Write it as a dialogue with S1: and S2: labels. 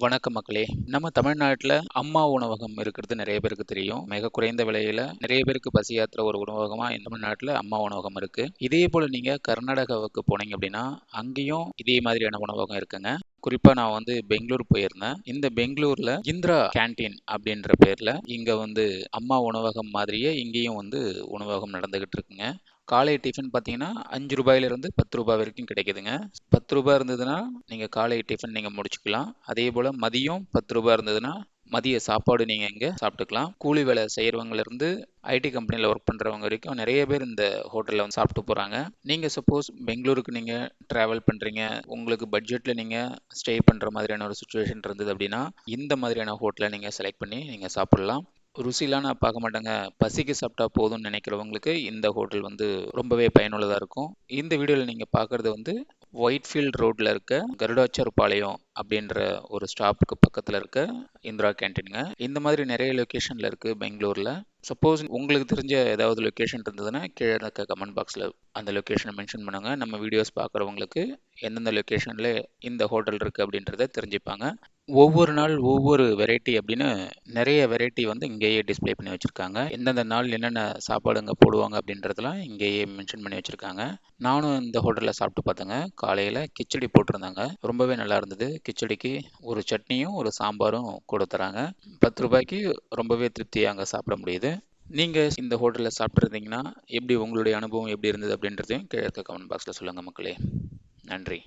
S1: வணக்கம் மக்களே. நம்ம தமிழ்நாட்டில் அம்மா உணவகம் இருக்கிறது நிறைய பேருக்கு தெரியும். மிக குறைந்த விலையில நிறைய பேருக்கு பசியாத்துற ஒரு உணவகமா இந்த தமிழ்நாட்டில் அம்மா உணவகம் இருக்கு. இதே போல நீங்க கர்நாடகாவுக்கு போனீங்க அப்படின்னா அங்கேயும் இதே மாதிரியான உணவகம் இருக்குங்க. குறிப்பா நான் வந்து பெங்களூர் போயிருந்தேன். இந்த பெங்களூர்ல இந்திரா கேண்டீன் அப்படின்ற பேர்ல இங்க வந்து அம்மா உணவகம் மாதிரியே இங்கேயும் வந்து உணவகம் நடந்துகிட்டு இருக்குங்க. காலை டிஃபன் பார்த்தீங்கன்னா அஞ்சு ரூபாயிலிருந்து பத்து ரூபாய் வரைக்கும் கிடைக்குதுங்க. பத்து ரூபாய் இருந்ததுன்னா நீங்கள் காலை டிஃபன் நீங்கள் முடிச்சுக்கலாம். அதே போல் மதியம் பத்து ரூபாய் இருந்ததுன்னா மதிய சாப்பாடு நீங்கள் இங்கே சாப்பிட்டுக்கலாம். கூலி வேலை செய்கிறவங்கலேருந்து ஐடி கம்பெனியில் ஒர்க் பண்ணுறவங்க வரைக்கும் நிறைய பேர் இந்த ஹோட்டலில் வந்து சாப்பிட்டு போகிறாங்க நீங்கள் சப்போஸ் பெங்களூருக்கு நீங்கள் ட்ராவல் பண்ணுறீங்க உங்களுக்கு பட்ஜெட்டில் நீங்கள் ஸ்டே பண்ணுற மாதிரியான ஒரு சுச்சுவேஷன் இருந்தது அப்படின்னா இந்த மாதிரியான ஹோட்டலை நீங்கள் செலக்ட் பண்ணி நீங்கள் சாப்பிட்லாம். ருசிலாம் நான் பார்க்க மாட்டேங்க. பசிக்கு சாப்பிட்டா போதும்னு நினைக்கிறவங்களுக்கு இந்த ஹோட்டல் வந்து ரொம்பவே பயனுள்ளதாக இருக்கும். இந்த வீடியோவில் நீங்கள் பார்க்குறது வந்து ஒயிட்ஃபீல்ட் ரோட்டில் இருக்க கருடாச்சர் பாளையம் அப்படின்ற ஒரு ஸ்டாப்புக்கு பக்கத்தில் இருக்க இந்திரா கேன்டீனுங்க இந்த மாதிரி நிறைய லொக்கேஷனில் இருக்குது பெங்களூரில். சப்போஸ் உங்களுக்கு தெரிஞ்ச ஏதாவது லொக்கேஷன் இருந்ததுன்னா கீழே இருக்க கமெண்ட் பாக்ஸில் அந்த லொக்கேஷனை மென்ஷன் பண்ணுங்கள் நம்ம வீடியோஸ் பார்க்குறவங்களுக்கு எந்தெந்த லொக்கேஷனில் இந்த ஹோட்டல் இருக்குது அப்படின்றத தெரிஞ்சுப்பாங்க. ஒவ்வொரு நாள் ஒவ்வொரு வெரைட்டி அப்படின்னு நிறைய வெரைட்டி வந்து இங்கேயே டிஸ்பிளே பண்ணி வச்சுருக்காங்க. எந்தெந்த நாள் என்னென்ன சாப்பாடுங்க போடுவாங்க அப்படின்றதெல்லாம் இங்கேயே மென்ஷன் பண்ணி வச்சுருக்காங்க. நானும் இந்த ஹோட்டலில் சாப்பிட்டு பார்த்தேங்க. காலையில் கிச்சடி போட்டிருந்தாங்க. ரொம்பவே நல்லா இருந்தது. கிச்சடிக்கு ஒரு சட்னியும் ஒரு சாம்பாரும் கொடுத்துறாங்க. பத்து ரூபாய்க்கு ரொம்பவே திருப்தியாக அங்கே சாப்பிட முடியுது. நீங்கள் இந்த ஹோட்டலில் சாப்பிட்ருந்தீங்கன்னா எப்படி உங்களுடைய அனுபவம் எப்படி இருந்தது அப்படின்றதையும் கிழக்கு கமெண்ட் பாக்ஸில் சொல்லுங்கள் மக்களே. நன்றி.